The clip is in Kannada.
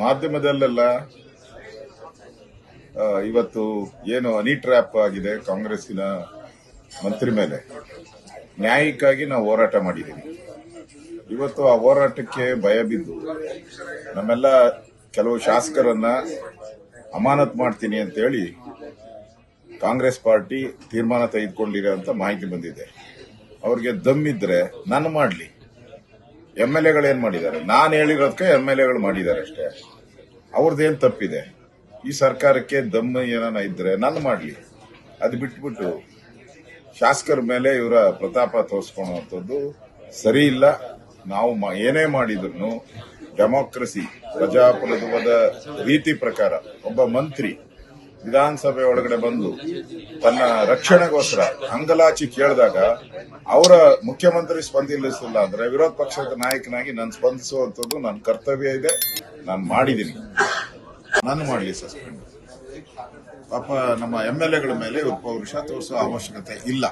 ಮಾಧ್ಯಮದಲ್ಲೆಲ್ಲ ಇವತ್ತು ಏನು ಹನಿ ಟ್ರ್ಯಾಪ್ ಆಗಿದೆ ಕಾಂಗ್ರೆಸ್ಸಿನ ಮಂತ್ರಿ ಮೇಲೆ. ನ್ಯಾಯಕ್ಕಾಗಿ ನಾವು ಹೋರಾಟ ಮಾಡಿದ್ದೀವಿ ಇವತ್ತು ಆ ಹೋರಾಟಕ್ಕೆ ಭಯ ಬಿದ್ದು ನಮ್ಮೆಲ್ಲ ಕೆಲವು ಶಾಸಕರನ್ನ ಅಮಾನತ್ ಮಾಡ್ತೀನಿ ಅಂತ ಹೇಳಿ ಕಾಂಗ್ರೆಸ್ ಪಾರ್ಟಿ ತೀರ್ಮಾನ ತೆಗೆದುಕೊಂಡಿರೋ ಅಂತ ಮಾಹಿತಿ ಬಂದಿದೆ. ಅವ್ರಿಗೆ ದಮ್ಮಿದ್ರೆ ನಾನು ಮಾಡಲಿ. ಎಂ ಎಲ್ ಎಗಳು ಏನ್ ಮಾಡಿದ್ದಾರೆ? ನಾನು ಹೇಳಿರೋದಕ್ಕೆ ಎಂ ಎಲ್ ಎಗಳು ಮಾಡಿದ್ದಾರೆ ಅಷ್ಟೇ. ಅವ್ರದ್ದೇನ್ ತಪ್ಪಿದೆ? ಈ ಸರ್ಕಾರಕ್ಕೆ ದಮ್ಮ ಏನಾನ ಇದ್ರೆ ನಾನು ಮಾಡಲಿ. ಅದು ಬಿಟ್ಬಿಟ್ಟು ಶಾಸಕರ ಮೇಲೆ ಇವರ ಪ್ರತಾಪ ತೋರಿಸ್ಕೊಳ್ಳುವಂಥದ್ದು ಸರಿ ಇಲ್ಲ. ನಾವು ಏನೇ ಮಾಡಿದ್ರು ಡೆಮೋಕ್ರಸಿ, ಪ್ರಜಾಪ್ರಭುತ್ವದ ರೀತಿ ಪ್ರಕಾರ ಒಬ್ಬ ಮಂತ್ರಿ ವಿಧಾನಸಭೆ ಒಳಗಡೆ ಬಂದು ತನ್ನ ರಕ್ಷಣೆಗೋಸ್ಕರ ಅಂಗಲಾಚಿ ಕೇಳಿದಾಗ ಅವರ ಮುಖ್ಯಮಂತ್ರಿ ಸ್ಪಂದಿಸಲಿಲ್ಲ ಅಂದ್ರೆ ವಿರೋಧ ಪಕ್ಷದ ನಾಯಕನಾಗಿ ನಾನು ಸ್ಪಂದಿಸುವಂತದ್ದು ನನ್ನ ಕರ್ತವ್ಯ ಇದೆ, ನಾನು ಮಾಡಿದ್ದೀನಿ. ನಾನು ಮಾಡಲಿ ಸಸ್ಪೆಂಡ್. ಪಾಪ ನಮ್ಮ ಎಂ ಎಲ್ ಎಗಳ ಮೇಲೆ ಉಪವೃಷ ತೋರಿಸೋ ಅವಶ್ಯಕತೆ ಇಲ್ಲ.